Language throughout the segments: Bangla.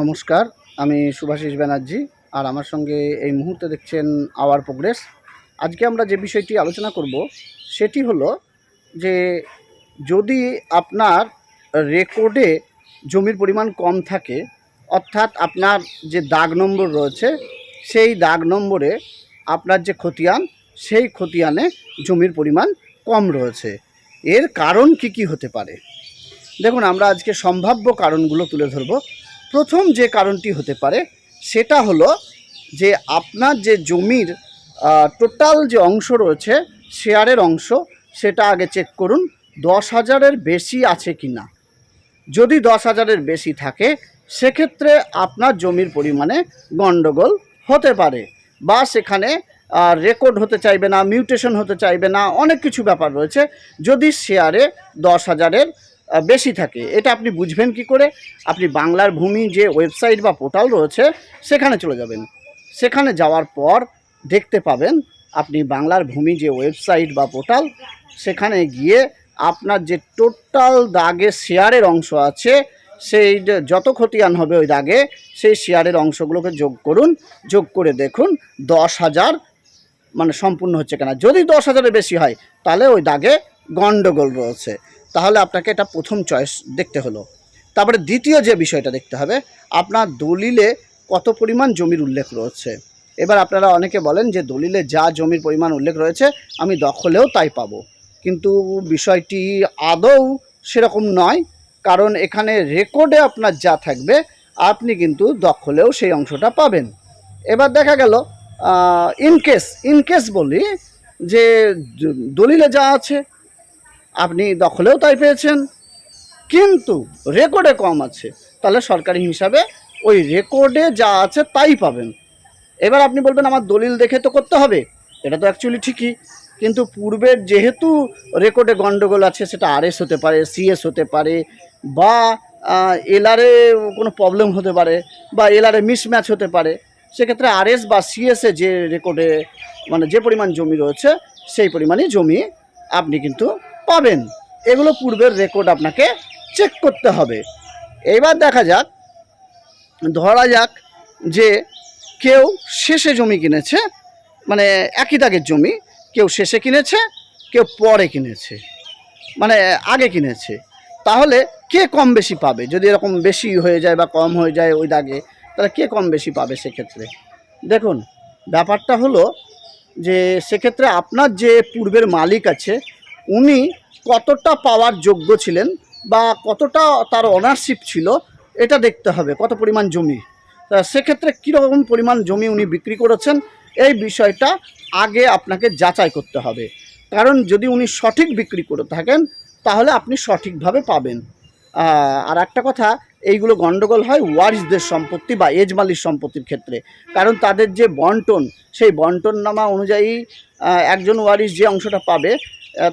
নমস্কার, আমি সুভাষিস ব্যানার্জি আর আমার সঙ্গে এই মুহূর্তে দেখছেন আওয়ার প্রোগ্রেস। আজকে আমরা যে বিষয়টি আলোচনা করব, সেটি হলো যে যদি আপনার রেকর্ডে জমির পরিমাণ কম থাকে, অর্থাৎ আপনার যে দাগ নম্বর রয়েছে, সেই দাগ নম্বরে আপনার যে খতিয়ান, সেই খতিয়ানে জমির পরিমাণ কম রয়েছে। এর কারণ কি কি হতে পারে? দেখুন, আমরা আজকে সম্ভাব্য কারণগুলো তুলে ধরব। প্রথম যে কারণটি হতে পারে, সেটা হলো যে আপনার যে জমির টোটাল যে অংশ রয়েছে, শেয়ারের অংশ, সেটা আগে চেক করুন, দশ হাজারের বেশি আছে কি না যদি দশ হাজারের বেশি থাকে, সেক্ষেত্রে আপনার জমির পরিমাণে গণ্ডগোল হতে পারে বা সেখানে রেকর্ড হতে চাইবে না মিউটেশন হতে চাইবে না, অনেক কিছু ব্যাপার রয়েছে। যদি শেয়ারে দশ হাজারের বেশি থাকে। এটা আপনি বুঝবেন কি করে? আপনি বাংলার ভূমি যে ওয়েবসাইট বা পোর্টাল রয়েছে, সেখানে চলে যাবেন। সেখানে যাওয়ার পর দেখতে পাবেন আপনি বাংলার ভূমি যে ওয়েবসাইট বা পোর্টাল, সেখানে গিয়ে আপনার যে টোটাল দাগে শেয়ারের অংশ আছে, সেই যত খতিয়ান হবে ওই দাগে, সেই শেয়ারের অংশগুলোকে যোগ করুন, যোগ করে দেখুন দশ হাজার মানে সম্পূর্ণ হচ্ছে কিনা। যদি দশ হাজারের বেশি হয়, তাহলে ওই দাগে গণ্ডগোল রয়েছে। তাহলে আপনাকে এটা প্রথম চয়েস দেখতে হলো। তারপরে দ্বিতীয় যে বিষয়টা দেখতে হবে, আপনার দলিলে কত পরিমাণ জমির উল্লেখ রয়েছে? এবার আপনারা অনেকে বলেন যে দলিলে যা জমির পরিমাণ উল্লেখ রয়েছে, আমি দখলেও তাই পাবো। কিন্তু বিষয়টি আদৌ সেরকম নয়, কারণ এখানে রেকর্ডে আপনার যা থাকবে, আপনি কিন্তু দখলেও সেই অংশটা পাবেন। এবার দেখা গেল ইনকেস ইনকেস বলি যে দলিলে যা আছে আপনি দখলেও তাই পেয়েছেন। কিন্তু রেকর্ডে কম আছে। তাহলে সরকারি হিসাবে ওই রেকর্ডে যা আছে তাই পাবেন। এবার আপনি বলবেন, আমার দলিল দেখে তো করতে হবে। এটা তো অ্যাকচুয়ালি ঠিকই। কিন্তু পূর্বের যেহেতু রেকর্ডে গণ্ডগোল আছে, সেটা আরএস হতে পারে সিএস হতে পারে, বা এলআরে কোনো প্রবলেম হতে পারে, বা এলআরে মিসম্যাচ হতে পারে, সেক্ষেত্রে আরএস বা সিএসে যে রেকর্ডে মানে যে পরিমাণ জমি রয়েছে, সেই পরিমাণই জমি আপনি কিন্তু পাবেন। এগুলো পূর্বের রেকর্ড আপনাকে চেক করতে হবে। এবার দেখা যাক, ধরা যাক যে কেউ শেষে জমি কিনেছে মানে একই দাগের জমি, কেউ শেষে কিনেছে, কেউ পরে কিনেছে মানে আগে কিনেছে। তাহলে কে কম বেশি পাবে? যদি এরকম বেশি হয়ে যায় বা কম হয়ে যায় ওই দাগে, তাহলে কে কম বেশি পাবে সেক্ষেত্রে? দেখুন, ব্যাপারটা হলো যে সেক্ষেত্রে আপনার যে পূর্বের মালিক আছে, উনি কতটা পাওয়ার যোগ্য ছিলেন বা কতটা তার অনারশিপ ছিল, এটা দেখতে হবে, কত পরিমাণ জমি। সেক্ষেত্রে কীরকম পরিমাণ জমি উনি বিক্রি করেছেন, এই বিষয়টা আগে আপনাকে যাচাই করতে হবে। কারণ যদি উনি সঠিক বিক্রি করে থাকেন, তাহলে আপনি সঠিকভাবে পাবেন। আর একটা কথা, এইগুলো গণ্ডগোল হয় ওয়ারিসদের সম্পত্তি বা এজমালির সম্পত্তির ক্ষেত্রে। কারণ তাদের যে বন্টন, সেই বন্টন নামা অনুযায়ী একজন ওয়ারিস যে অংশটা পাবে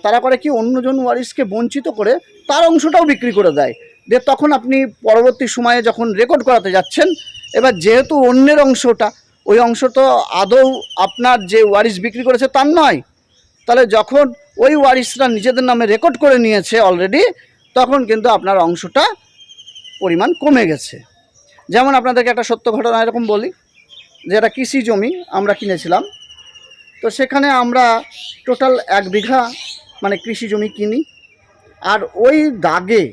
তারা করে কি অন্যজন ওয়ারিসকে বঞ্চিত করে তার অংশটাও বিক্রি করে দেয়। যে তখন আপনি পরবর্তী সময়ে যখন রেকর্ড করাতে যাচ্ছেন, এবার যেহেতু অন্যের অংশটা, ওই অংশ তো আদৌ আপনার যে ওয়ারিস বিক্রি করেছে তার নয়। তাহলে যখন ওই ওয়ারিসরা নিজেদের নামে রেকর্ড করে নিয়েছে অলরেডি তখন কিন্তু আপনার অংশটা পরিমাণ কমে গেছে। যেমন আপনাদেরকে একটা সত্য ঘটনা এরকম বলি, যে একটা কৃষি জমি আমরা কিনেছিলাম তো সেখানে আমরা টোটাল এক বিঘা মানে কৃষি জমি কিনি। আর ওই দাগে,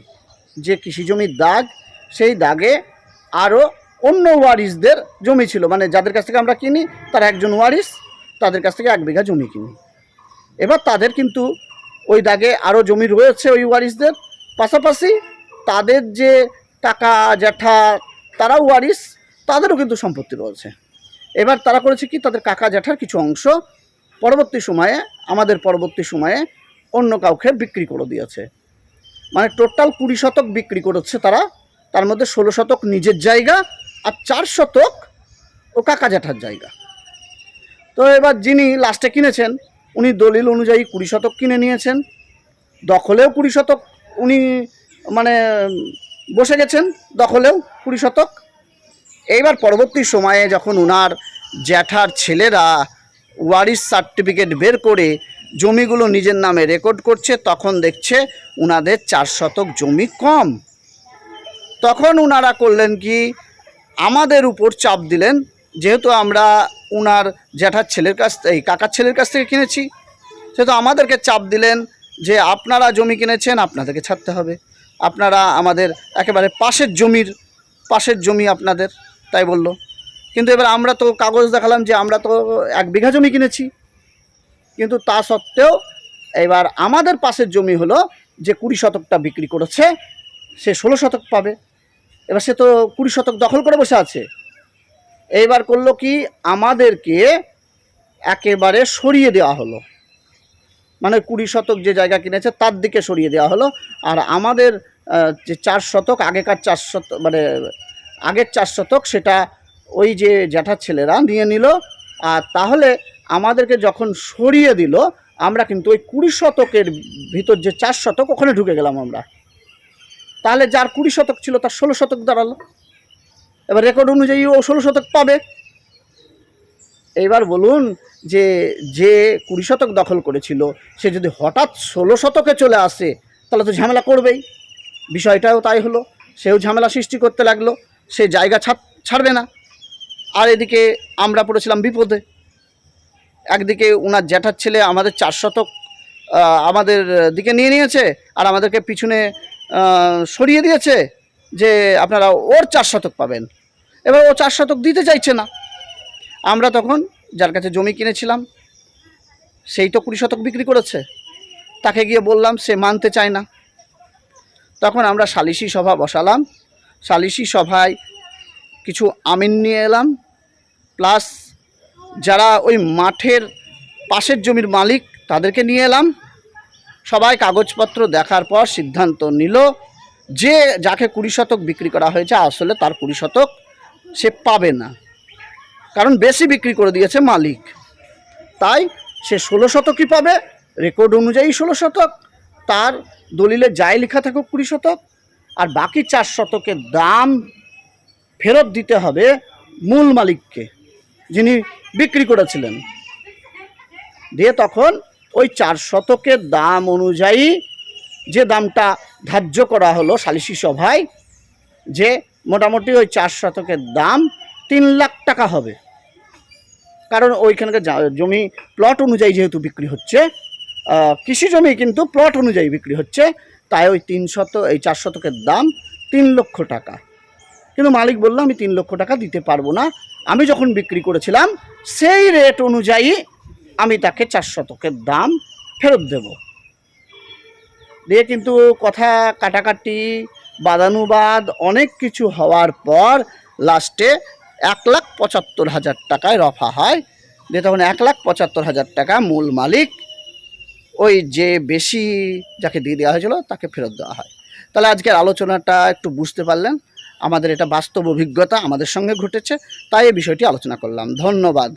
যে কৃষি জমির দাগ, সেই দাগে আরও অন্য ওয়ারিসদের জমি ছিল। মানে যাদের কাছ থেকে আমরা কিনি, তার একজন ওয়ারিস তাদের কাছ থেকে এক বিঘা জমি কিনি। এবার তাদের কিন্তু ওই দাগে আরও জমি রয়েছে ওই ওয়ারিসদের পাশাপাশি তাদের যে টাকা, জ্যাঠা, তারাও ওয়ারিস তাদেরও কিন্তু সম্পত্তি রয়েছে। এবার তারা করেছে কি? তাদের কাকা, জ্যাঠার কিছু অংশ পরবর্তী সময়ে, আমাদের পরবর্তী সময়ে অন্য কাউকে বিক্রি করে দিয়েছে। মানে টোটাল কুড়ি শতক বিক্রি করেছে তারা, তার মধ্যে ষোলো শতক নিজের জায়গা আর চার শতক ও কাকা জ্যাঠার জায়গা। তো এবার যিনি লাস্টে কিনেছেন, উনি দলিল অনুযায়ী কুড়ি শতক কিনে নিয়েছেন, দখলেও কুড়ি শতক উনি মানে বসে গেছেন, দখলেও কুড়ি শতক। এইবার পরবর্তী সময়ে যখন ওনার জ্যাঠার ছেলেরা ওয়ারিস সার্টিফিকেট বের করে জমিগুলো নিজের নামে রেকর্ড করছে, তখন দেখছে উনাদের চার শতক জমি কম। তখন উনারা করলেন কি, আমাদের উপর চাপ দিলেন, যেহেতু আমরা উনার জ্যাঠার ছেলের কাছ এই কাকার ছেলের কাছ থেকে কিনেছি, সেহেতু আমাদেরকে চাপ দিলেন যে আপনারা জমি কিনেছেন, আপনাদেরকে ছাড়তে হবে। আপনারা আমাদের একেবারে পাশের জমির, পাশের জমি আপনাদের, তাই বলল। কিন্তু এবার আমরা তো কাগজ দেখালাম যে আমরা তো এক বিঘা জমি কিনেছি। কিন্তু তা সত্ত্বেও এবার আমাদের পাশের জমি হলো যে কুড়ি শতকটা বিক্রি করেছে, সে ষোলো শতক পাবে। এবার সে তো কুড়ি শতক দখল করে বসে আছে। এইবার করল কি? আমাদেরকে একেবারে সরিয়ে দেওয়া হলো। মানে কুড়ি শতক যে জায়গা কিনেছে, তার দিকে সরিয়ে দেওয়া হলো। আর আমাদের যে চার শতক, আগেকার চার শতক মানে আগের চার শতক, সেটা ওই যে জ্যাঠার ছেলেরা নিয়ে নিল, আর তাহলে আমাদেরকে যখন সরিয়ে দিল, আমরা কিন্তু ওই কুড়ি শতকের ভিতর যে চার শতক, ওখানে ঢুকে গেলাম আমরা। তাহলে যার কুড়ি শতক ছিল, তার ষোলো শতক দাঁড়াল। এবার রেকর্ড অনুযায়ী ও ষোলো শতক পাবে। এবার বলুন যে যে কুড়ি শতক দখল করেছিল, সে যদি হঠাৎ ষোলো শতকে চলে আসে, তাহলে তো ঝামেলা করবেই। বিষয়টাও তাই হলো, সেও ঝামেলা সৃষ্টি করতে লাগল, সে জায়গা ছাড়, ছাড়বে না। আর এদিকে আমরা পড়েছিলাম বিপদে। একদিকে ওনার জ্যাঠার ছেলে আমাদের চার শতক আমাদের দিকে নিয়ে নিয়েছে আর আমাদেরকে পিছনে সরিয়ে দিয়েছে যে আপনারা ওর চার শতক পাবেন। এবার ও চার শতক দিতে চাইছে না। আমরা তখন যার কাছে জমি কিনেছিলাম, সেই তো কুড়ি শতক বিক্রি করেছে। তাকে গিয়ে বললাম, সে মানতে চায় না। তখন আমরা সালিশি সভা বসালাম। সালিশি সভায় কিছু আমিন নিয়ে এলাম। প্লাস যারা ওই মাঠের পাশের জমির মালিক, তাদেরকে নিয়ে এলাম। সবাই কাগজপত্র দেখার পর সিদ্ধান্ত নিল যে যাকে কুড়ি শতক বিক্রি করা হয়েছে, আসলে তার কুড়ি শতক সে পাবে না। কারণ বেশি বিক্রি করে দিয়েছে মালিক। তাই সে ষোলো শতকই পাবে, রেকর্ড অনুযায়ী ষোলো শতক, তার দলিলে যাই লেখা থাকুক কুড়ি শতক, আর বাকি চার শতকের দাম ফেরত দিতে হবে মূল মালিককে, যিনি বিক্রি করেছিলেন। দিয়ে তখন ওই চার শতকের দাম অনুযায়ী যে দামটা ধার্য করা হলো সালিসি সভায়, যে মোটামুটি ওই চার শতকের দাম তিন লাখ টাকা হবে। কারণ ওইখানকার জমি প্লট অনুযায়ী যেহেতু বিক্রি হচ্ছে কৃষি জমি কিন্তু প্লট অনুযায়ী বিক্রি হচ্ছে, তাই ওই তিন শত, এই চার শতকের দাম তিন লক্ষ টাকা। কিন্তু মালিক বলল, আমি তিন লক্ষ টাকা দিতে পারব না। আমি যখন বিক্রি করেছিলাম, সেই রেট অনুযায়ী আমি তাকে চার শতকের দাম ফেরত দেব। দিয়ে কিন্তু কথা কাটাকাটি, বাদানুবাদ, অনেক কিছু হওয়ার পর লাস্টে এক লাখ পঁচাত্তর হাজার টাকায় রফা হয়। দিয়ে তখন এক লাখ পঁচাত্তর হাজার টাকা মূল মালিক ওই যে বেশি যাকে দিয়ে দেওয়া হয়েছিল, তাকে ফেরত দেওয়া হয়। তাহলে আজকের আলোচনাটা একটু বুঝতে পারলেন। আমাদের এটা বাস্তব অভিজ্ঞতা আমাদের সঙ্গে ঘটেছে তাই এই বিষয়টি আলোচনা করলাম। ধন্যবাদ।